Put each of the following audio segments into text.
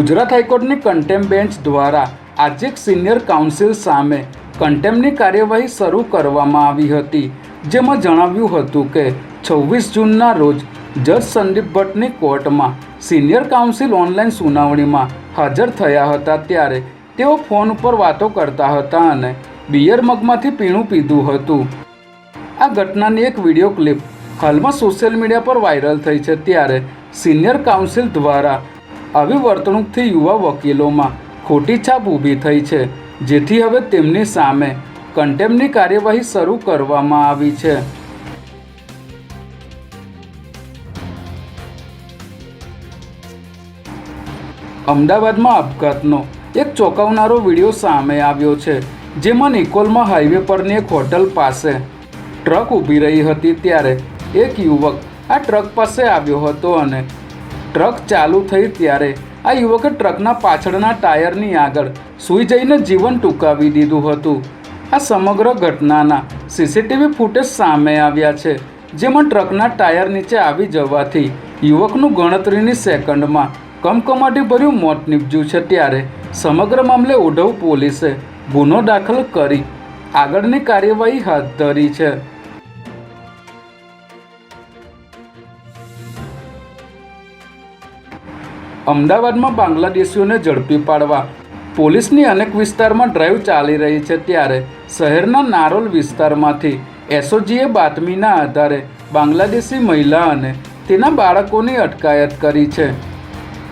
Gujarat હાઈકોર્ટની contempt bench દ્વારા આજે senior council સામે કન્ટેમની કાર્યવાહી શરૂ કરવામાં આવી હતી, જેમાં જણાવ્યું હતું કે છવ્વીસ જૂનના રોજ જજ સંદીપ ભટ્ટની કોર્ટમાં સિનિયર કાઉન્સિલ ઓનલાઈન સુનાવણીમાં હાજર થયા હતા ત્યારે તેઓ ફોન ઉપર વાતો કરતા હતા અને બિયર મગમાંથી પીણું પીધું હતું. આ ઘટનાની એક વીડિયો ક્લિપ હાલમાં સોશિયલ મીડિયા પર વાયરલ થઈ છે ત્યારે સિનિયર કાઉન્સિલ દ્વારા આવી વર્તણૂકથી યુવા વકીલોમાં ખોટી છાપ ઊભી થઈ છે, જેથી હવે તેમની સામે કન્ટેમની કાર્યવાહી શરૂ કરવામાં આવી છે. અમદાવાદમાં આપઘાતનો એક ચોંકાવનારો વીડિયો સામે આવ્યો છે, જેમાં નિકોલમાં હાઈવે પરની એક હોટલ પાસે ટ્રક ઊભી રહી હતી, ત્યારે એક યુવક આ ટ્રક પાસે આવ્યો હતો અને ટ્રક ચાલુ થઈ ત્યારે આ યુવકે ટ્રકના પાછળના ટાયરની આગળ સૂઈ જઈને જીવન ટૂંકાવી દીધું હતું. આ સમગ્ર ઘટનાના સીસીટીવી ફૂટેજ સામે આવ્યા છે, જેમાં ટ્રકના ટાયર નીચે આવી જવાથી યુવકનું ગણતરીની સેકન્ડમાં કમકમાટીભર્યું મોત નીપજ્યું છે ત્યારે સમગ્ર મામલે ઓઢવ પોલીસે ગુનો દાખલ કરી આગળની કાર્યવાહી હાથ ધરી છે. અમદાવાદમાં બાંગ્લાદેશીઓને ઝડપી પાડવા. પોલીસની અનેક વિસ્તારમાં ડ્રાઈવ ચાલી રહી છે ત્યારે શહેરના નારોલ વિસ્તારમાંથી એસઓજીએ બાતમીના આધારે બાંગ્લાદેશી મહિલા અને તેના બાળકોની અટકાયત કરી છે.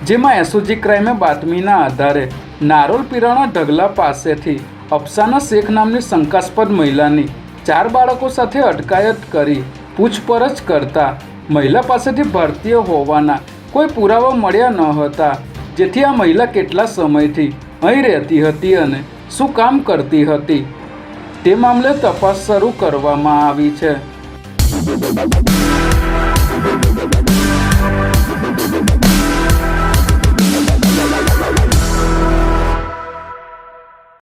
જેમાં એસઓજી ક્રાઇમે બાતમીના આધારે નારોલ પીરાણા ઢગલા પાસેથી અફસાના શેખ નામની શંકાસ્પદ મહિલાની ચાર બાળકો સાથે અટકાયત કરી પૂછપરછ કરતા મહિલા પાસેથી ભારતીય હોવાના કોઈ પુરાવા મળ્યા ન હતા, જેથી આ મહિલા કેટલા સમયથી અહીં રહેતી હતી અને શું કામ કરતી હતી. તે મામલે તપાસ શરૂ કરવામાં આવી છે.